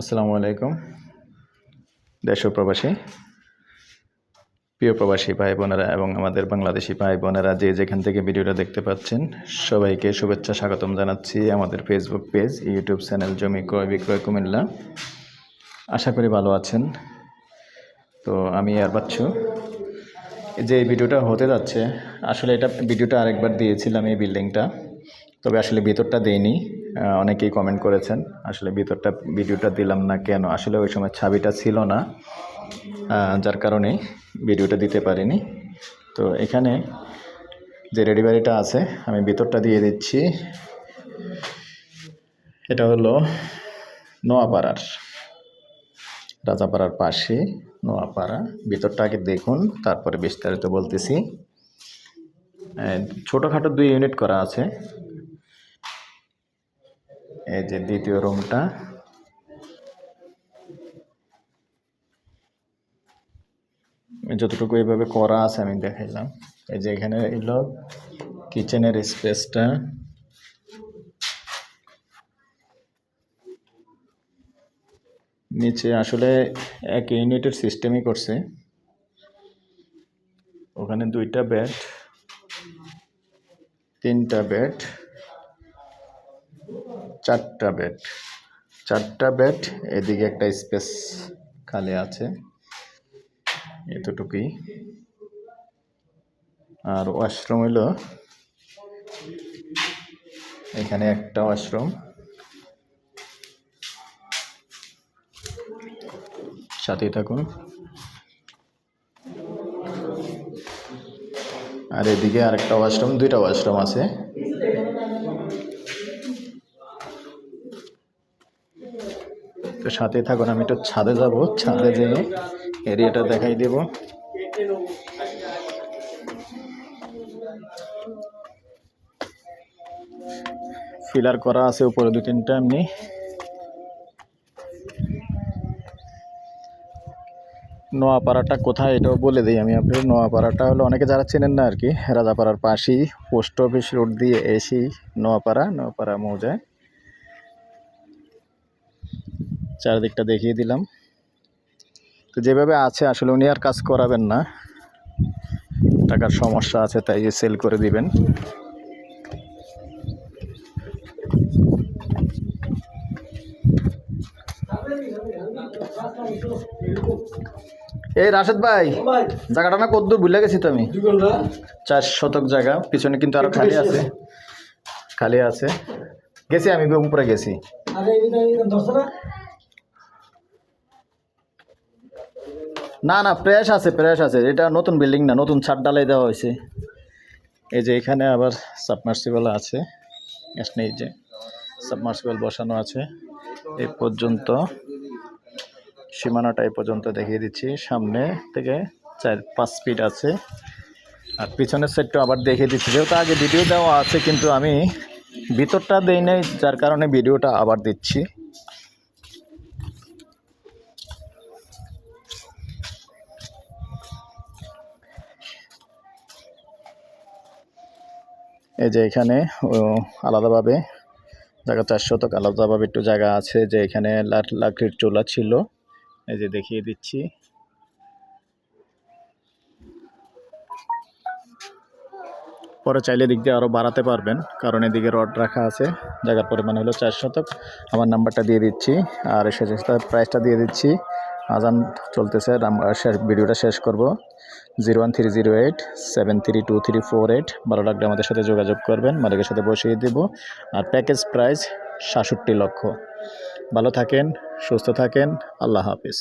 আসসালামু আলাইকুম। দেশ প্রবাসী, প্রিয় প্রবাসী ভাই বোনেরা এবং আমাদের বাংলাদেশি ভাই বোনেরা যে যেখান থেকে ভিডিওটা দেখতে পাচ্ছেন, সবাইকে শুভেচ্ছা স্বাগতম জানাচ্ছি আমাদের ফেসবুক পেজ ইউটিউব চ্যানেল জমি ক্রয়, বিক্রয়, কুমিল্লা। আশা করি ভালো আছেন। তো আমি আর বাচ্চু। যে এই ভিডিওটা হতে যাচ্ছে, আসলে এটা ভিডিওটা আরেকবার দিয়েছিলাম এই বিল্ডিংটা তবে আসলে ভিতরটা দেইনি। অনেকেই কমেন্ট করেছেন, আসলে ভিতরটা, ভিডিওটা দিলাম না কেন? আসলে ওই সময় ছাবিটা ছিল না যার কারণে ভিডিওটা দিতে পারিনি। তো এখানে যে রেডি বাড়িটা আছে, আমি ভিতরটা দিয়ে দিচ্ছি। এটা হলো নোয়াপাড়ার, রাজাপাড়ার পাশে নোয়াপাড়া। ভিতরটা আগে দেখুন, তারপরে বিস্তারিত বলতেছি। ছোটোখাটো দুই ইউনিট করা আছে। এই যে দ্বিতীয় রুমটা। যতটুকু এইভাবে করা আছে আমি দেখাইলাম। এই যে এখানে এলো কিচেনের স্পেসটা। নিচে আসলে এক ইউনিটের সিস্টেমই করছে। ওখানে দুইটা বেড, তিনটা বেড চারটা বেড চারটা বেড এদিকে একটা স্পেস খালি আছে, এতটুকুই। আর ওয়াশরুম হলো, এখানে একটা ওয়াশরুম সাথেই থাকুন। আর এদিকে আরেকটা ওয়াশরুম দুইটা ওয়াশরুম আছে। তো সাথে থাকুন, আমি একটু ছাদে যাব, ছাদে যেয়ে এরিয়াটা দেখাই দেব। ফিলার করা আছে উপরে দু তিনটা এমনি। নোয়াপাড়াটা কোথায় এটাও বলে দিই আমি আপনার নোয়াপাড়াটা হলো অনেকে যারা চেনেন না আর কি, রাজাপাড়ার পাশেই পোস্ট অফিস রোড দিয়ে এসেই নোয়াপাড়া নোয়াপাড়া মৌজায়। চারিদিকটা দেখিয়ে দিলাম। তো যেভাবে আছে আসলে উনি আর কাজ করাবেন না। টাকার সমস্যা আছে তাই সেল করে দিবেন। এই রাশেদ ভাই জায়গাটা না কদ্দূর ভুলে গেছি তো আমি। চার শতক জায়গা পিছনে কিন্তু আরও খালি আছে। খালি আছে। গেছি আমি উপরে গেছি। না না প্রেস আছে প্রেস আছে। এটা নতুন বিল্ডিং না, নতুন ছাদ ডালাই দেওয়া হয়েছে। এই যে এখানে আবার সাবমার্সিবল আছে। এই যে সাবমার্সিবল বসানো আছে। এই পর্যন্ত সীমানাটা এই পর্যন্ত দেখিয়ে দিচ্ছি। সামনে থেকে চার, পাঁচ ফিট আছে। আর পিছনের সাইডটা আবার দেখিয়ে দিচ্ছি। যেহেতু আগে ভিডিও দেওয়া আছে, কিন্তু আমি ভিতরটা দেই নাই, যার কারণে ভিডিওটা আবার দিচ্ছি। এই যে এখানে আলাদাভাবে, জায়গা চার শতক, আলাদাভাবে একটু জায়গা আছে যে এখানে লাকড়ির চোলা ছিল। এই যে দেখিয়ে দিচ্ছি। পরে চাইলে দিক দিয়ে আরও বাড়াতে পারবেন, কারণ এদিকে রড রাখা আছে, জায়গার পরিমাণ হলো চার শতক। আমার নাম্বারটা দিয়ে দিচ্ছি, আর শেষ প্রাইসটা দিয়ে দিচ্ছি, আজান চলতেছে শেষ, ভিডিওটা শেষ করব। Zero one three zero eight seven three two three four eight ভালো লাগলে আমাদের সাথে যোগাযোগ করবেন, মালিকের সাথে বসিয়ে দেব, আর প্যাকেজ প্রাইস সাতষট্টি লক্ষ। ভালো থাকেন, সুস্থ থাকেন, আল্লাহ হাফিজ।